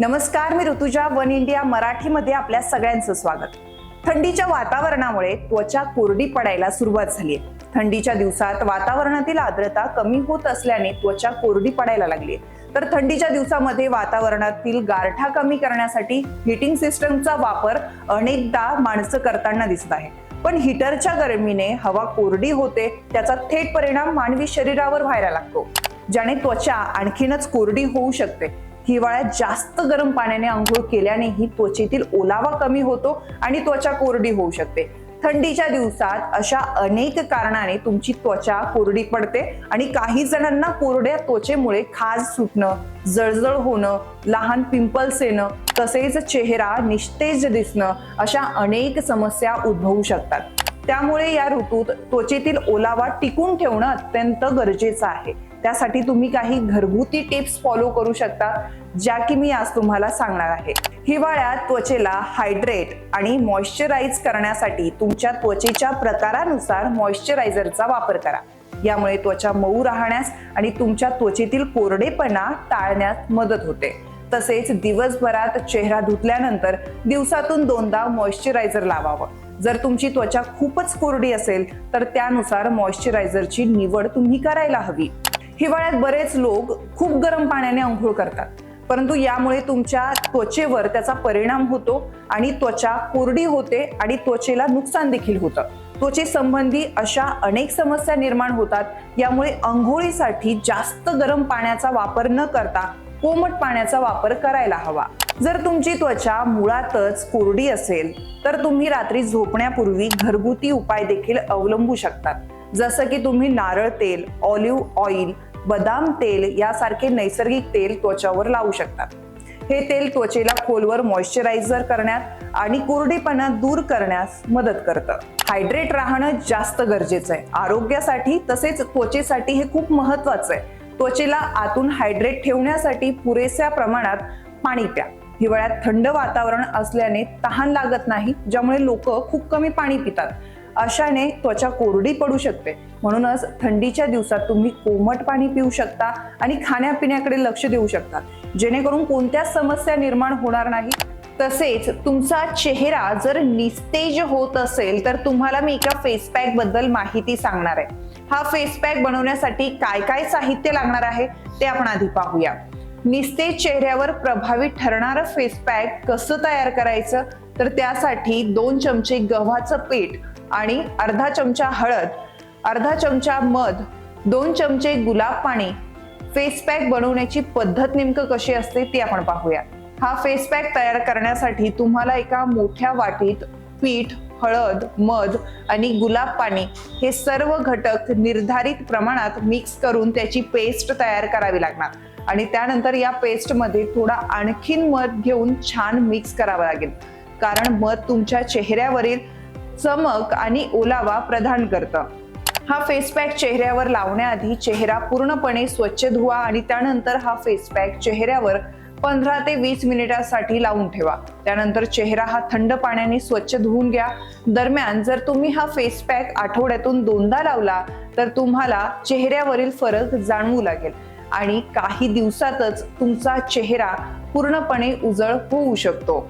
नमस्कार मी Rutuja one India मराठीमध्ये आपल्या सगळ्यांचं स्वागत. थंडीच्या वातावरणामुळे त्वचा कोरडी पडायला सुरुवात झाली आहे. थंडीच्या दिवसात वातावरणातील आर्द्रता कमी होत असल्याने त्वचा कोरडी पडायला लागली आहे. तर थंडीच्या दिवसामध्ये वातावरणातील गारठा कमी करण्यासाठी हिटिंग सिस्टमचा वापर अनेकदा माणसं करताना दिसत आहे. पण हिटरच्या गरमीने हवा कोरडी होते त्याचा थेट परिणाम मानवी शरीरावर व्हायला लागतो. ज्याने त्वचा आणखीनच कोरडी होऊ शकते. हिवाळ्यात जास्त गरम पाण्याने आंघोळ केल्यानेही त्वचेतील ओलावा कमी होतो आणि त्वचा कोरडी होऊ शकते. थंडीच्या दिवसात अशा अनेक कारणाने तुमची त्वचा कोरडी पडते आणि काही जणांना कोरड्या त्वचेमुळे खाज सुटणं जळजळ होणं लहान पिंपल्स येणं तसेच चेहरा निस्तेज दिसणं अशा अनेक समस्या उद्भवू शकतात. त्यामुळे या ऋतूत त्वचेतील ओलावा टिकून ठेवणं अत्यंत गरजेचं आहे. त्यासाठी तुम्ही काही घरगुती टिप्स फॉलो करू शकता ज्या की मी आज तुम्हाला सांगणार आहे. हिवाळ्यात त्वचेला हायड्रेट आणि मॉइश्चराईज करण्यासाठी तुमच्या त्वचेच्या प्रकारानुसार मॉइश्चरायझरचा वापर करा. यामुळे त्वचा मऊ राहण्यास आणि तुमच्या त्वचेतील कोरडेपणा टाळण्यास मदत होते. तसेच दिवसभरात चेहरा धुतल्यानंतर दिवसातून दोनदा मॉइश्चरायझर लावावं. जर तुमची त्वचा खूपच कोरडी असेल तर त्यानुसार मॉइश्चरायझरची निवड तुम्ही करायला हवी. हिवाळ्यात बरेच लोक खूप गरम पाण्याने आंघोळ करतात. परंतु यामुळे तुमच्या त्वचेवर त्याचा परिणाम होतो आणि त्वचा कोरडी होते आणि त्वचेला नुकसान देखील होतं. त्वचेसंबंधी अशा अनेक समस्या निर्माण होतात. यामुळे आंघोळीसाठी जास्त गरम पाण्याचा वापर न करता कोमट पाण्याचा वापर करायला हवा. जर तुमची त्वचा मुळातच कोरडी असेल तर तुम्ही रात्री झोपण्यापूर्वी घरगुती उपाय देखील अवलंबू शकतात. जसं की तुम्ही नारळ तेल ऑलिव्ह ऑइल बदाम तेल यासारखे नैसर्गिक तेल त्वचावर लावू शकतात. हे तेल त्वचेला खोलवर मॉइश्चरायझर करण्यात आणि कोरडेपणा दूर करण्यास मदत करतं. हायड्रेट राहणं जास्त गरजेचं आहे. आरोग्यासाठी तसेच त्वचेसाठी हे खूप महत्वाचं आहे. त्वचेला आतून हायड्रेट ठेवण्यासाठी पुरेशा प्रमाणात पाणी प्या. हिवाळ्यात थंड वातावरण असल्याने तहान लागत नाही ज्यामुळे लोक खूप कमी पाणी पितात. अशाने त्वचा कोरडी पडू शकते. म्हणूनच थंडीच्या दिवसात तुम्ही कोमट पाणी पिऊ शकता आणि खाण्यापिण्याकडे लक्ष देऊ शकता. जेणेकरून कोणत्याच समस्या निर्माण होणार नाही तसेच तुमचा चेहरा जर निस्तेज होत असेल तर तुम्हाला मी एका फेस पॅकबद्दल माहिती सांगणार आहे. हा फेस पॅक बनवण्यासाठी काय काय साहित्य लागणार आहे ते आपण आधी पाहूया. निस्तेज चेहऱ्यावर प्रभावी ठरणारं फेस पॅक कसं तयार करायचं? तर त्यासाठी दोन चमचे गव्हाचं पीठ आणि अर्धा चमचा हळद अर्धा चमचा मध दोन चमचे गुलाब पाणी फेस पॅक बनवण्याची पद्धत नेमकं कशी असते ती आपण पाहूया. हा फेस पॅक तयार करण्यासाठी तुम्हाला एका मोठ्या वाटीत पीठ हळद मध आणि गुलाब पाणी हे सर्व घटक निर्धारित प्रमाणात मिक्स करून त्याची पेस्ट तयार करावी लागणार. आणि त्यानंतर या पेस्टमध्ये थोडा आणखीन मध घेऊन छान मिक्स करावं लागेल. कारण मध तुमच्या चेहऱ्यावरील चमक आणि ओलावा प्रदान करतं. हा फेस पॅक चेहऱ्यावर लावण्याआधी चेहरा पूर्णपणे स्वच्छ धुवा आणि त्यानंतर हा फेस पॅक चेहऱ्यावर पंधरा ते वीस मिनिटासाठी लावून ठेवा. त्यानंतर चेहरा हा थंड पाण्याने स्वच्छ धुवून घ्या. दरम्यान जर तुम्ही हा फेस पॅक आठवड्यातून दोनदा लावला तर तुम्हाला चेहऱ्यावरील फरक जाणवू लागेल आणि काही दिवसातच तुमचा चेहरा पूर्णपणे उजळ होऊ शकतो.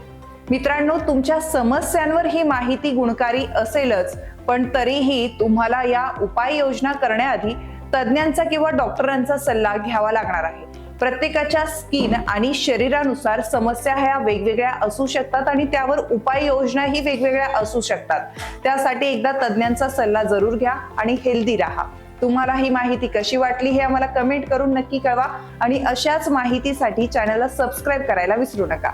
मित्रांनो तुमच्या समस्यांवर ही माहिती गुणकारी असेलच पण तरीही तुम्हाला या उपाययोजना करण्याआधी तज्ज्ञांचा किंवा डॉक्टरांचा सल्ला घ्यावा लागणार आहे. प्रत्येकाच्या स्किन आणि शरीरानुसार समस्या ह्या वेगवेगळ्या असू शकतात आणि त्यावर उपाययोजनाही वेगवेगळ्या असू शकतात. त्यासाठी एकदा तज्ज्ञांचा सल्ला जरूर घ्या आणि हेल्दी राहा. तुम्हाला ही माहिती कशी वाटली हे आम्हाला कमेंट करून नक्की कळवा आणि अशाच माहितीसाठी चॅनलला सबस्क्राईब करायला विसरू नका.